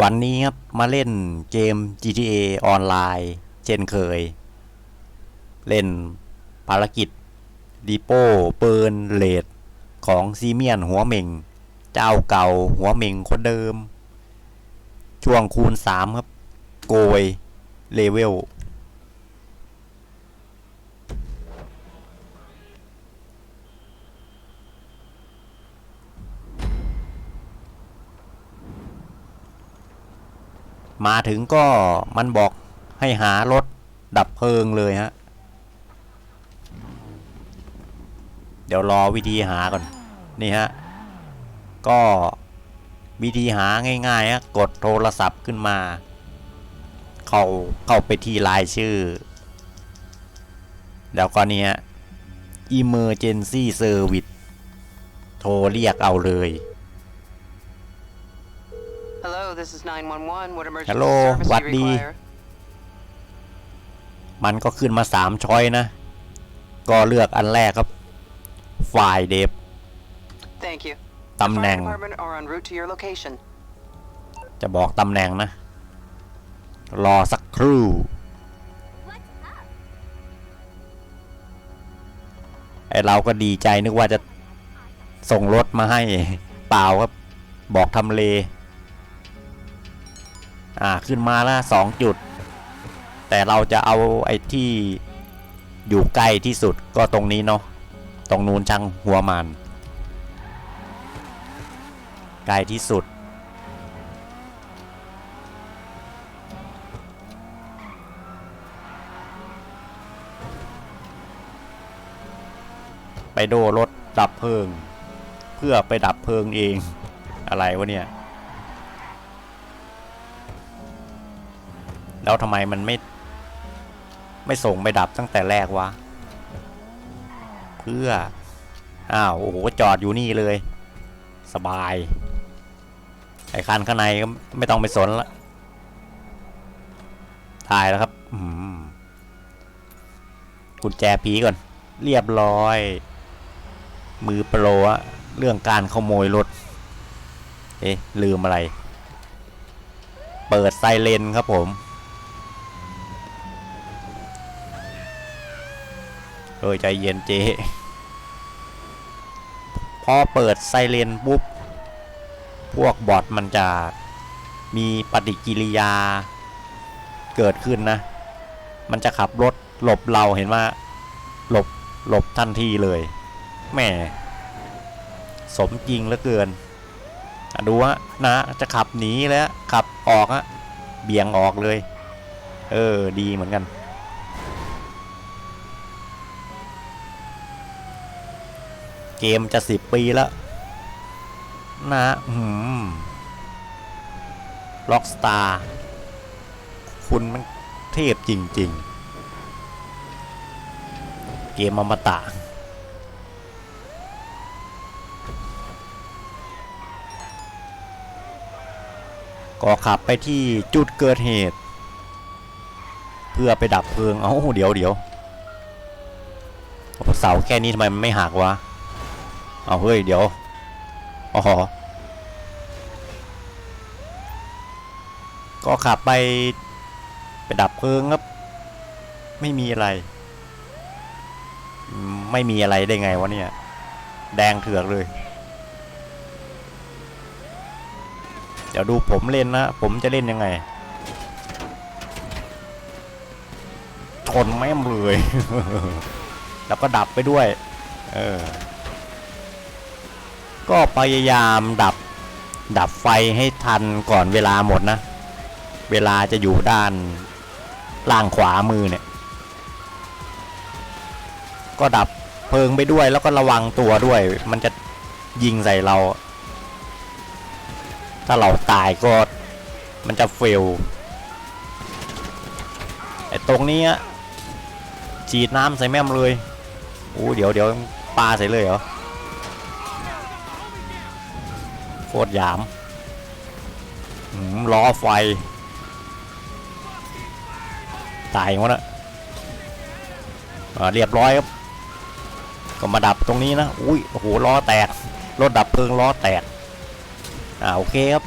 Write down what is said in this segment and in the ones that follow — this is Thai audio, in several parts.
วันนี้ครับมาเล่นเกม GTA ออนไลน์ เช่นเคย เล่นภารกิจดีโป้เปินเลดของซีเมียนหัวเม่ง เจ้าเก่าหัวเม่งคนเดิม ช่วงคูณ 3 ครับ โกย เลเวล มาถึงก็มันบอกให้หารถดับเพลิงเลยฮะ เดี๋ยวรอวิธีหาก่อน นี่ฮะ ก็วิธีหาง่ายๆฮะกดโทรศัพท์ขึ้นมา เข้าเข้าไปที่รายชื่อ แล้วก็เนี่ย emergency service โทรเรียกเอาเลย this is 911. What emergency Hello, service หวัด do ดี you require? มันก็ขึ้นมาสามช้อยนะ ก็เลือกอันแรกครับ ฝ่ายเดฟ Thank you. ตำแหน่ง Fire department are en route to your location. จะบอกตำแหน่งนะ รอสักครู่ ไอเราก็ดีใจนึกว่าจะส่งรถมาให้ เปล่าครับ บอกทำเล อ่าขึ้นมาล้วสองจุด แต่เราจะเอาไอ้ที่อยู่ใกล้ที่สุดก็ตรงนี้เนาะตรงนู้นช่างหัวมันใกล้ที่สุด ไปโดรถดับเพลิง เพื่อไปดับเพลิงเองอะไรวะเนี่ย แล้วทำไมมันไม่ ไม่ส่งไปดับตั้งแต่แรกวะ เพื่อ อ้าว โอ้โห จอดอยู่นี่เลย สบาย ไอ้คันข้างในก็ไม่ต้องไปสนละ ถ่ายแล้วครับอืมกุญแจผีก่อน เรียบร้อย มือโปรอะเรื่องการขโมยรถ เอ๊ะ ลืมอะไร เปิดไซเรนครับผม ออใจเย็นเจ๊พอเปิดไซเรนปุ๊บ พวกบอทมันจะมีปฏิกิริยาเกิดขึ้นนะ มันจะขับรถหลบเราเห็นว่า หลบหลบทันทีเลยแหมสมจริงเหลือเกิน ดูฮะนะจะขับหนีแล้วขับออกฮะเบี่ยงออกเลย เออ ดีเหมือนกัน เกมจะสิบปีแล้ว นะอืมล็อกสตาร์คุณมันเทพจริง ๆ เกมอมตะก็ขับไปที่จุดเกิดเหตุ เพื่อไปดับเพลิง เอ้าเดี๋ยวเดี๋ยวเสาแค่นี้ทำไมมันไม่หักวะ เอาเฮ้ย เดี๋ยวอ๋อก็ขับไป ไปดับเพลิงครับ ไม่มีอะไร ไม่มีอะไรได้ไงวะเนี่ย แดงเถือกเลย เดี๋ยวดูผมเล่นนะ ผมจะเล่นยังไง ชนแม่มเลย แล้วก็ดับไปด้วย เออ ก็พยายามดับดับไฟให้ทันก่อนเวลาหมดนะ เวลาจะอยู่ด้านล่างขวามือเนี่ย ก็ดับเพลิงไปด้วยแล้วก็ระวังตัวด้วย มันจะยิงใส่เรา ถ้าเราตายก็มันจะเฟลไอ้ตรงนี้อะฉีดน้ำใส่แม่มเลยโอ้เดี๋ยวเดี๋ยวปลาใส่เลยเหรอ คตรหยามล้อไฟ ตายหมดละเรียบร้อยครับ ก็มาดับตรงนี้นะ อุ้ยโอ้โหล้อแตก รถดับเพลิงล้อแตก อ่าโอเคครับ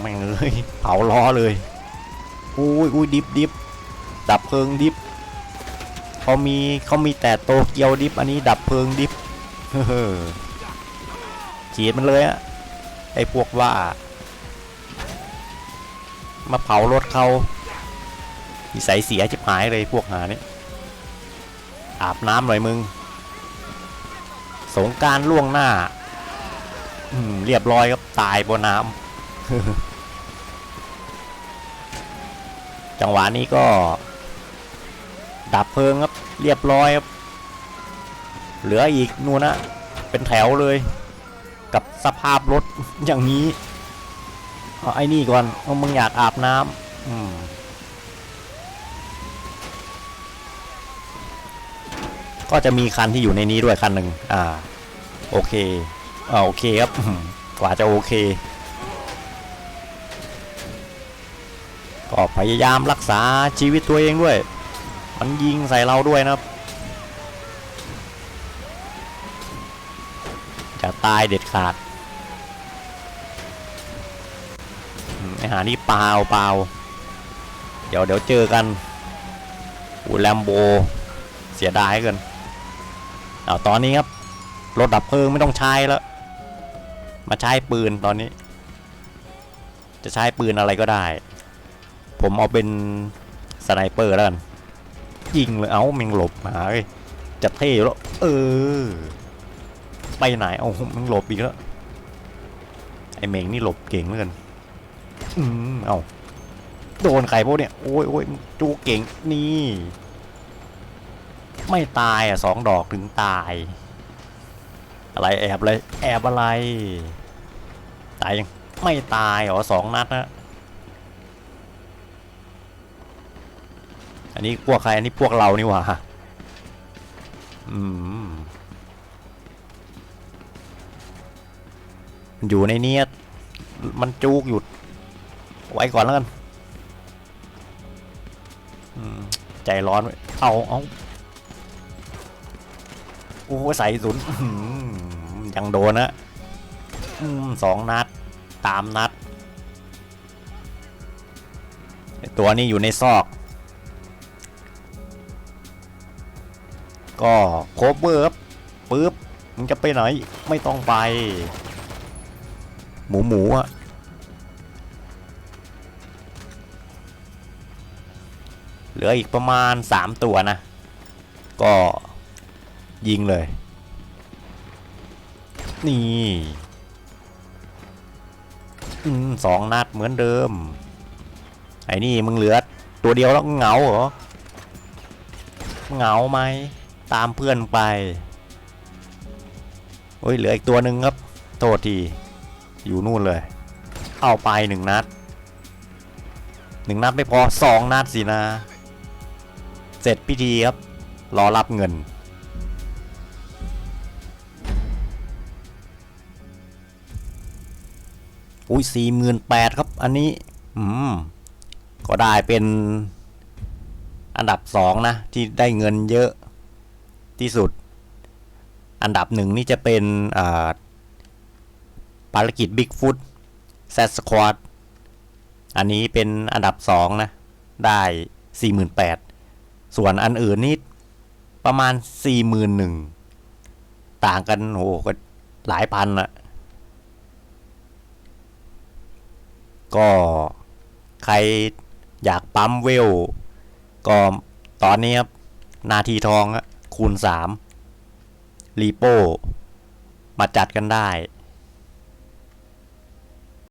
แม่งเลยเผาล้อเลย อุ้ยอุ้ยดิบดิบดับเพลิงดิบ เขามีเขามีแต่โตเกียวดิบอันนี้ดับเพลิงดิบเฮ้อฉีดมันเลยอะไอพวกว่า มาเผารถเขานิสัยเสียจิบหายเลยพวกหานี่อาบน้ำหน่อยมึง สงการล่วงหน้า อืมเรียบร้อยครับตายบนน้ำจังหวะนี้ก็ ดับเพลิงครับ เรียบร้อยครับ เหลืออีกนู่นนะ เป็นแถวเลย กับสภาพรถอย่างนี้ เอาไอ้นี่ก่อนเอามึงอยากอาบน้ำอืมก็จะมีคันที่อยู่ในนี้ด้วยคันหนึ่งอ่า โอเคอ่าโอเคครับ กว่าจะโอเค ก็พยายามรักษาชีวิตตัวเองด้วย มันยิงใส่เราด้วยนะครับ จะตายเด็ดขาดอืมไอหานี่เปล่าเปล่าเดี๋ยวเดี๋ยวเจอกันอูแลมโบ เสียดายเกินเอาตอนนี้ครับ รถดับเพลิงไม่ต้องใช้แล้ว มาใช้ปืนตอนนี้ จะใช้ปืนอะไรก็ได้ ผมเอาเป็นสไนเปอร์แล้วกัน ยิงเลยเอ้าแมันหลบมาเอ้ยจะเท่อยู่แล้วเออ ไปไหนเอามันหลบอีกแล้วไอเมงนี่หลบเก่งเหลือเกินอืมเอาโดนใครพวกเนี่ยโอ้ยโอ้ยจูเก่งนี่ ไม่ตายอะสองดอกถึงตาย อะไรแอบเลยแอบอะไร ตายยังไม่ตายเหรอสองนัดนะ อันนี้พวกใคร อันนี้พวกเรานี่หว่าอืมอยู่ในเนี้ยมันจูกอยู่ไว้ก่อนแล้วกันอืมใจร้อน เอาเอาโอ้ใส่ศูนย์ยังโดนนะอืมสองนัด ตามนัด ตัวนี้อยู่ในซอก ก็โคเบอร์บปึ๊บมึงจะไปไหนไม่ต้องไป หมูหมูอะเหลืออีกประมาณสามตัวนะ ก็ยิงเลย นี่สองนัดเหมือนเดิม ไอ้นี่มึงเหลือตัวเดียวแล้วเหงาเหรอ เหงาไหม ตามเพื่อนไปโอ้ยเหลืออีกตัวหนึ่งครับ โทษทีอยู่นู่นเลย เอาไปหนึ่งนัดหนึ่งนัดไม่พอสองนัดสินะ เสร็จพิธีครับ รอรับเงิน อุ้ยสี่หมื่นแปดครับ อันนี้ อืม ก็ได้เป็นอันดับสองนะ ที่ได้เงินเยอะ ที่สุด อันดับหนึ่งนี่จะเป็นภารกิจ Bigfoot s a s q u a d อันนี้เป็นอันดับสองนะ ได้ 48,000 ส่วนอันอื่นนี่ประมาณ 41,000 ต่างกันโหก็หลายพันอะก็ใครอยากปั๊มเวล ก็ตอนนี้ครับ นาทีทองอะ คูณ3รีโป มาจัดกันได้